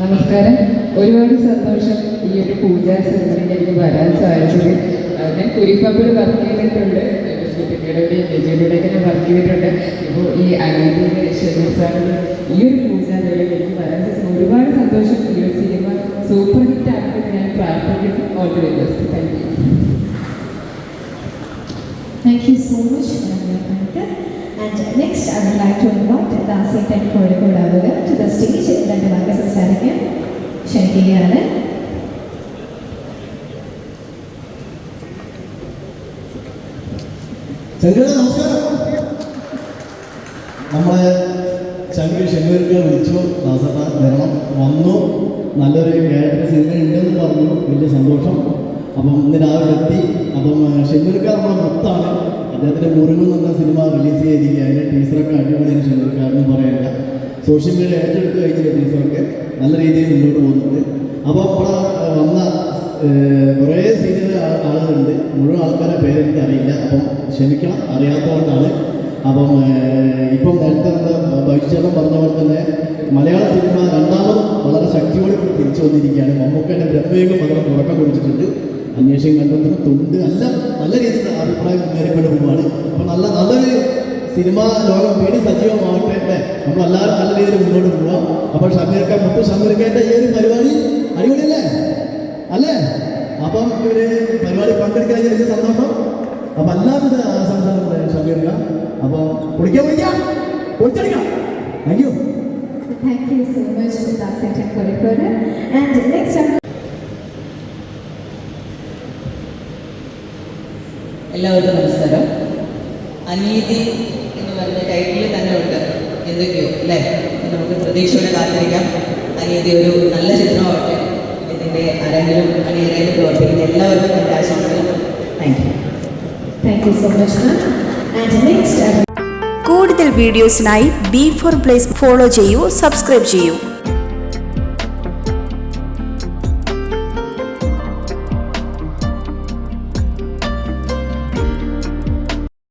നമസ്കാരം ഒരുപാട് സന്തോഷം ഈ ഒരു പൂജാ സെറമണിക്ക് എനിക്ക് വരാൻ സാധിച്ചത് ആ, ഞാൻ കുരിപ്പമ്പിൽ വർക്ക് ചെയ്തിട്ടുണ്ട് സ്മിത്തിക്കയുടെയും രജയുടെയൊക്കെ ഞാൻ വർക്ക് ചെയ്തിട്ടുണ്ട് ഇപ്പോൾ ഈ അനീതിയുടെ ഷെഡ്യൂൾ സാറിൻ്റെ ഈ ഒരു പൂജാവേളയിൽ എനിക്ക് വരാൻ സാധിച്ചത് ഒരുപാട് സന്തോഷം ഈ ഒരു സിനിമ സൂപ്പർ ഹിറ്റ് ആണെന്ന് ഞാൻ പ്രാർത്ഥിക്കുന്നു all the best thank you Thank you so much, Madam Pankaj. And next, I would like to invite ദാസേട്ടൻ കോഴിക്കോട് അവര് to the stage. സംസാരിക്കാൻ ക്ഷണിക്കുകയാണ് നമസ്കാരം. നമ്മളെ ചങ്കി ശങ്കർക്ക് വിളിച്ചു. നാസട്ട വരണം. വന്നു. നല്ലൊരു ക്യാരക്ടർ സിനിമ ഉണ്ടെന്ന് പറഞ്ഞു. വലിയ സന്തോഷം. അപ്പം ഇന്ന് എത്തി. അപ്പം ഷെന്നൂർക്ക നമ്മളെ മൊത്തമാണ് അദ്ദേഹത്തിന്റെ മുറിവ് എന്ന സിനിമ റിലീസ് ചെയ്തിരിക്കുക അതിന്റെ ടീച്ചറൊക്കെ അടിപൊളിയാണ് ഷെന്നൂർക്കാരെന്ന് പറയാനില്ല. സോഷ്യൽ മീഡിയ ഏറ്റെടുത്ത് കഴിഞ്ഞ ദിവസമൊക്കെ നല്ല രീതിയിൽ മുന്നോട്ട് പോകുന്നുണ്ട്. അപ്പോൾ അവിടെ വന്ന കുറേ സീനിയർ ആളുകളുണ്ട്. മുഴുവൻ ആൾക്കാരെ പേരെനിക്ക് അറിയില്ല അപ്പം ക്ഷമിക്കണം അറിയാത്തതുകൊണ്ടാണ്. അപ്പം ഇപ്പം നേരത്തെ നമ്മുടെ ഭവിഷ്യനം പറഞ്ഞ പോലെ തന്നെ മലയാള സിനിമ രണ്ടാമത് വളരെ ശക്തിയോടെ കൂടി തിരിച്ചു വന്നിരിക്കുകയാണ്. മമ്മൂക്കന്റെ ബ്രഹ്മയുഗം വളരെ തുടക്കം കുറിച്ചിട്ടുണ്ട്. അന്വേഷണം കണ്ടെത്തുന്ന തൊണ്ട് നല്ല നല്ല രീതിയിൽ അഭിപ്രായം മുന്നേറിക്കൊണ്ട് പോവുകയാണ്. അപ്പം നല്ല നല്ലൊരു സിനിമാ ലോകം പേടി സജീവമാവട്ടെ അല്ലേ എല്ലാവരും നല്ല രീതിയിൽ മുന്നോട്ട് പോവാം അപ്പോൾ ഷമീർക്ക മുട്ടു ഷമീർക്കേന്റെ ഈ ഒരു പരിപാടി അടിപൊളിയല്ലേ? അല്ലേ? അപ്പം ഒരു പരിപാടി പങ്കെടുക്കാൻ വലിയ സന്തോഷം അപ്പം എല്ലാവിധ സംസാരം ഷമീർക്ക. അപ്പോൾ കുടിക്കാൻ കുടിക്കാം പൊളിച്ചടിക്കാം. Thank you Thank you so much, ദാസേട്ടൻ കോഴിക്കോട്. And next, would എല്ലാവർക്കും നമസ്കാരം. അനീതി എന്ന് പറഞ്ഞ ടൈറ്റിൽ തന്നെ ഉണ്ട് എന്തൊക്കെയോ അല്ലേ? നമുക്ക് പ്രതീക്ഷയോടെ കാത്തിരിക്കാം. അനിയതി ഒരു നല്ല ചിത്രമാവട്ടെ. ഇതിന്റെ ആരെങ്കിലും അണിയറയിലും പ്രവർത്തിക്കുന്ന എല്ലാവർക്കും എന്റെ ആശംസകൾ. Thank you thank you so much. And next, കൂടുതൽ വീഡിയോസിനായി ബി ഫോർ പ്ലേസ് ഫോളോ ചെയ്യൂ സബ്സ്ക്രൈബ് ചെയ്യൂ.